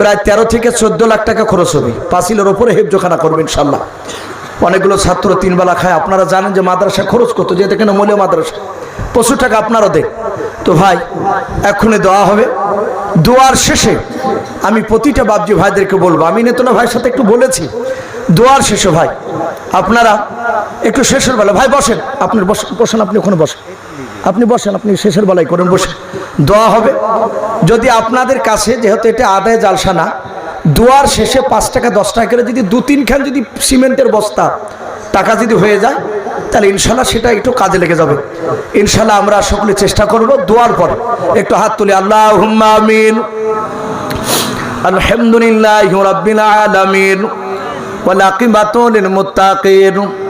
প্রায় তেরো থেকে চোদ্দ লাখ টাকা খরচ হবে। পাঁচিলের ওপরে হেফজোখানা করবে ইনশাল্লাহ। অনেকগুলো ছাত্র তিন বেলা খায়। আপনারা জানেন যে মাদ্রাসা খরচ করতো যেটা কেন মূল্য মাদ্রাসা। প্রচুর টাকা আপনারা দেন। তো ভাই এক্ষুনি দেওয়া হবে। দোয়ার শেষে আমি প্রতিটা বাবজি ভাইদেরকে বলব। আমি নেতনা ভাইয়ের সাথে একটু বলেছি। দোয়ার শেষে ভাই, আপনারা একটু শেষের বেলা ভাই, বসেন। আপনি বসেন বসেন, আপনি ওখানে বসেন। আপনি বসেন, আপনি শেষের বেলায় করেন, বসে। দোয়া হবে। যদি আপনাদের কাছে, যেহেতু এটা আদায় জালসা না, দোয়ার শেষে পাঁচ টাকা, দশ টাকা করে যদি দু তিনখান যদি সিমেন্টের বস্তা, টাকা যদি হয়ে যায়, তাহলে ইনশাল্লাহ সেটা একটু কাজে লেগে যাবে। ইনশাল্লাহ আমরা সকলে চেষ্টা করব দোয়ার পর। একটু হাত তুলি আল্লাহ আমিন। আলহামদুলিল্লাহ রাব্বিল আলামিন। লিল মুত্তাকিন।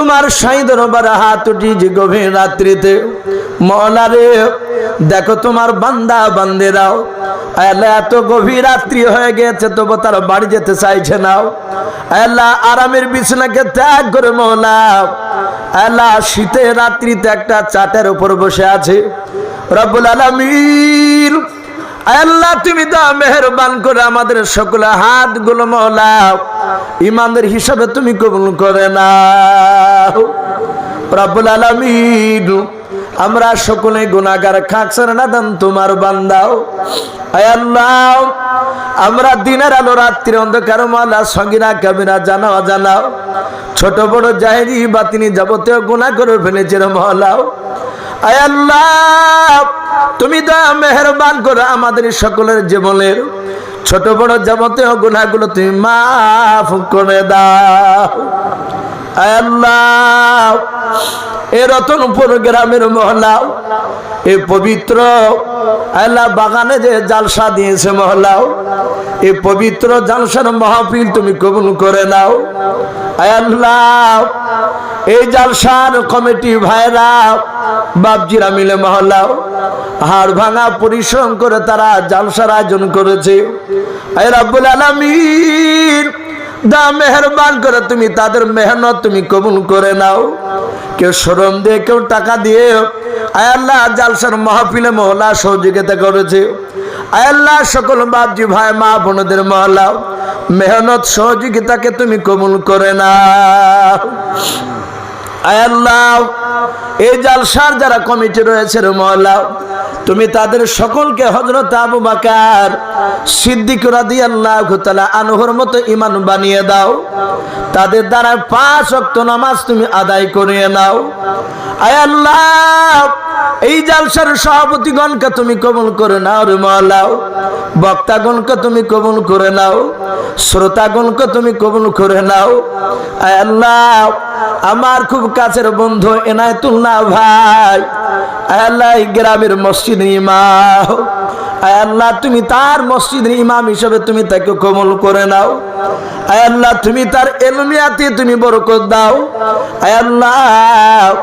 তোমার সাই দরবার হাত উঠি যে গভীর রাত্রিতে মলারে দেখো তোমার বান্দা বান্দেরাও, আল্লাহ এত গভীর রাত্রি হয়ে গেছে, তবু তার বাড়ি যেতে চাইছে নাও আল্লাহ আরামের বিছানাকে ত্যাগ করে মৌলা আল্লাহ শীতের রাত্রিতে একটা চাটের উপর বসে আছে। রব্বুল আলামিন আল্লাহ, তুমি দা মেহরবান করে আমাদের সকলে হাতগুলো মৌলা ইমানদের হিসাবে তুমি কবুল করে না রব্বুল আলামিন, আমরা সকলে গুনাহগার খাকসার নাদান তোমার বান্দাও। আল্লাহ, আমরা দিনের আলো রাত্রি অন্ধকার মালা, সঙ্গীরা কাবিরা জানাও জানাও ছোট, বড়, জাহেরি, বাতিনি যাবতীয় গুণা করে ফেলেছে রে মহলাও আয় আল্লাহ তুমি তো মেহরবান করে আমাদের সকলের জীবনের ছোট বড় যাবতীয় গুণাগুলো তুমি মাফ করে দাও। আল্লাহ, এ মহলাও এ পবিত্র বাগানে যে জালসা দিয়েছে মহলাও এ পবিত্র মহাপিল তুমি কবুল করে নাও। আল্লাহ, এই জালসার কমিটি ভাইরা, বাপজিরা মিলে মহলাও হাড় ভাঙা পরিশ্রম করে তারা জালসার আয়োজন করেছে। রাব্বুল আলামিন, দা মেহরবান করে তুমি তাদের মেহনত তুমি কবুল করে নাও। কেউ শ্রম দিয়ে, কেউ টাকা দিয়ে আয়াল্লাহ জালসার মাহফিলে মহলা সহযোগিতা করেছে। আয়াল্লাহ সকল বাপজি ভাই, মা বোনদের মহলা মেহনত সহযোগিতাকে তুমি কবুল করে না আয়াল্লাহ এই জালসার যারা কমিটি রয়েছে মহলা তুমি তাদের সকলকে হজরত আবু বাকার সিদ্দিক আনহর মতো ইমান বানিয়ে দাও। তাদের দ্বারা পাঁচ ওয়াক্ত নামাজ তুমি আদায় করিয়ে নাও। এই জালসার সভাপতিগণকে তুমি কবুল করে নাও রে মাওলাও। বক্তাগণকে তুমি কবুল করে নাও। শ্রোতাগণকে তুমি কবুল করে নাও। আয় আল্লাহ, আমার খুব কাছের বন্ধু এনায়তুল্লাহ ভাই গ্রামের আল্লাহ, তুমি তার মসজিদের ইমাম হিসেবে তুমি তাকে কবল করে নাও। তুমি তার এলমিয়াতে তুমি বরকত দাও। আল্লাহ,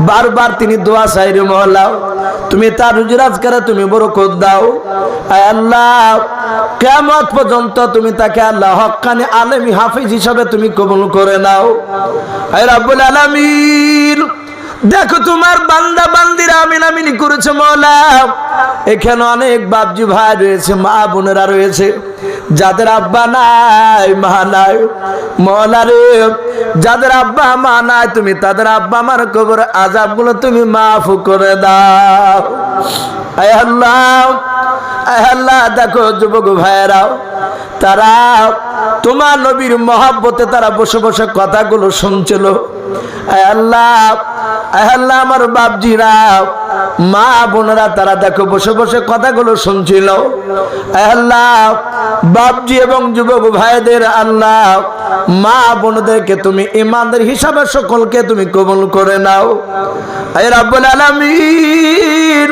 বারবার তিনি দোয়া সাইরে মহলাও। তুমি তার তুমি বরকত দাও। আল্লাহ কেমত পর্যন্ত তুমি তাকে আল্লাহ আলেমি হাফিজ হিসাবে তুমি কবুল করে নাও। আয় রাব্বুল আলামিন। দেখো তোমার বান্দা বান্দিরা আমিন আমিনি করেছে মলা। এখানে অনেক বাপজি ভাই রয়েছে, মা বোনেরা রয়েছে। যাদের আব্বা নাই, মা নাই মৌলা যাদের আব্বা, মা নাই, তুমি তাদের আব্বা আমার কবর আজাবগুলো তুমি মাফ করে দাও। আয় আল্লাহ আয় আল্লাহ, দেখো যুবক ভাইয়েরাও তারা তোমার নবীর মহাব্বতে তারা বসে বসে কথাগুলো শুনছিল। আল্লাহ আল্লাহ, আমার বাপজিরা, মা বোনেরা তারা দেখো বসে বসে কথাগুলো শুনছিল। আল্লাহ বাপজি এবং যুবক ভাইদের আল্লাহ, মা বোনদেরকে তুমি ইমানদের হিসাবে সকলকে তুমি কবুল করে নাও। রাব্বুল আলামিন,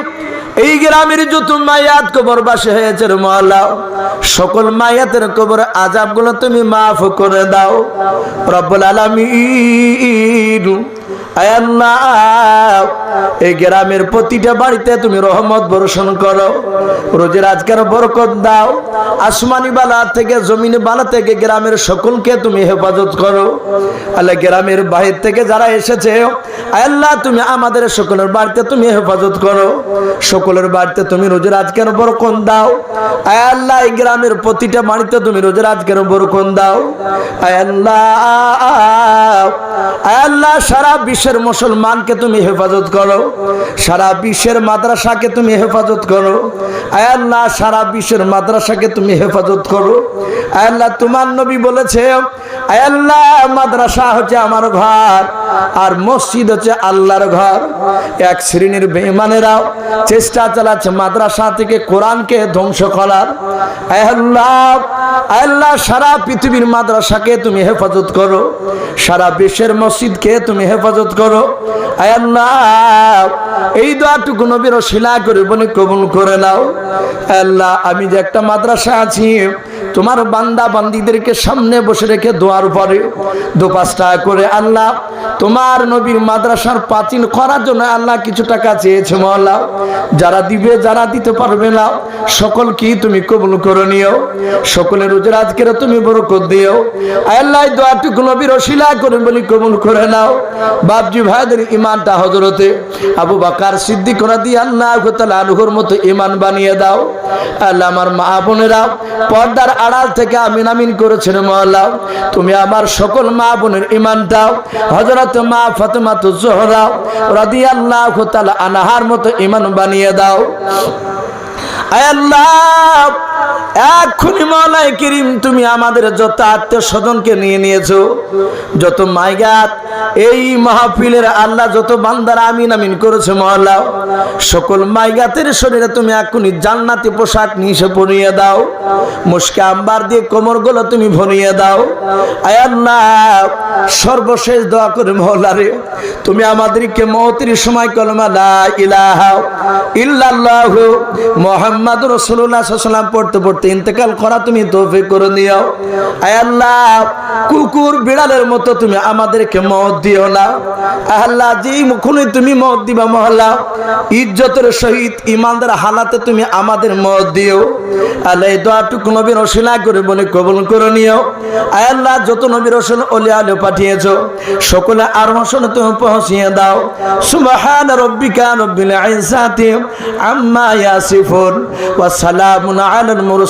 এই গ্রামের যত মায়াত কবর বাসে হয়েছে রে মহল্লা সকল মায়াতের কবর আজাবগুলো তুমি মাফ করে দাও। রব্বুল আলামিন এই গ্রামের প্রতিটা বাড়িতে তুমি রহমত বর্ষণ করো। রোজের আজকের বরকত দাও। আসমানি বালা থেকে বালা থেকে গ্রামের সকলকে তুমি হেফাজত করো। গ্রামের বাহির থেকে যারা এসেছে আল্লাহ তুমি আমাদের সকলের বাড়িতে তুমি হেফাজত করো। সকলের বাড়িতে তুমি রোজের আজকের বরকত দাও। আয় আল্লাহ এই গ্রামের প্রতিটা বাড়িতে তুমি রোজের আজকের বরকত দাও। আয় আল্লাহ আয় আল্লাহ সারা বিশ্বের মুসলমানকে তুমি হেফাজত করো, সারা বিশ্বের মাদ্রাসাকে তুমি হেফাজত করো, আয় আল্লাহ, সারা বিশ্বের মাদ্রাসাকে তুমি হেফাজত করো। আয় আল্লাহ, তোমার নবী বলেছে, আয় আল্লাহ, মাদ্রাসা হচ্ছে আমার ঘর, আর মসজিদ হচ্ছে আল্লাহর ঘর। এক শ্রেণির বেমানেরাও চেষ্টা চালাচ্ছে মাদ্রাসা থেকে কোরআনকে ধ্বংস করার। আয় আল্লাহ, সারা পৃথিবীর মাদ্রাসাকে তুমি হেফাজত করো, সারা বিশ্বের মসজিদকে তুমি হেফাজত করো। আল্লাহ, এই দোয়াটুকু নবীর শিলা করে বলে কবুল করে নাও। আল্লাহ, আমি যে একটা মাদ্রাসা আছি, তোমার বান্দা বান্দিদেরকে সামনে বসে রেখে দোয়ার পরে দু পাঁচ টাকা করে আল্লাহ, তোমার নবীর মাদ্রাসার পাচিল করার জন্য আল্লাহ কিছু টাকা চেয়েছে মহল্লা যারা দিবে, যারা দিতে পারবে না সকল কি তুমি কবুল করে নিও। সকলের রোজের আজকের তুমি বরকত দিও। আল্লাহ দোয়াটুকু নবীর শিলা করে বলি কবুল করে নাও। বাপজি ভাইদের ইমানটা হজরতে আবু বাকার সিদ্দিক রাদি আল্লাহ আলুহর মতো ইমান বানিয়ে দাও। আল্লাহ, আমার মা বোনেরা, পর্দার আড়াল থেকে আমিন আমিন করেছেন মহল্লা তুমি আমার সকল মা বোনের ইমানটাও হজরত মা ফতেমা তো জোহরা রাদি আল্লাহ আনাহার মতো ইমান বানিয়ে দাও। আল্লাহ এক্ষুনি মলাই করিম, তুমি আমাদের যত আত্মীয় স্বজনকে নিয়ে নিয়েছো, যত মাইগাত, এই মাহফিলের আল্লাহ যত বান্দার আমিন আমিন করেছে মহল্লা সকল মাইগাতের শরীরে তুমি এক্ষুনি জান্নাতি পোশাক নিশে পরিয়ে দাও, মুস্কে আম্বার দিয়ে কোমরগুলো তুমি ভরিয়ে দাও। আল্লাহ, সর্বশেষ দোয়া করে মহল্লা রে, তুমি আমাদেরকে মহতির সময় কলমা লা ইলাহা ইল্লাল্লাহ মোহাম্মদ রসুল্লাহ সাল্লাম পড়তে পড়তে ইন্তেকাল করা তুমি তৌফিক করে নিও আল্লাহ, কুকুর বিড়ালের মতো তুমি আমাদেরকে মত দিও না। আল্লাহ, যেই মুখুনি তুমি মত দিবা মহল্লা, ইজ্জতের সহিত ইমানদার হালাতে তুমি আমাদের মত দিও। আল্লাহ দোয়াটুকু নবীর রসিলা করে বলে কবল করে নিও। আল্লাহ, যত নবীর রসুল অলি আলো পাঠিয়েছো, সকলে আর মশনে তুমি পৌঁছিয়ে দাও। সুবহান রব্বিকা রব্বিল ইজ্জাতি আম্মা ইয়াসিফুন ওয়া সালামুন আলাল মুরসালিন।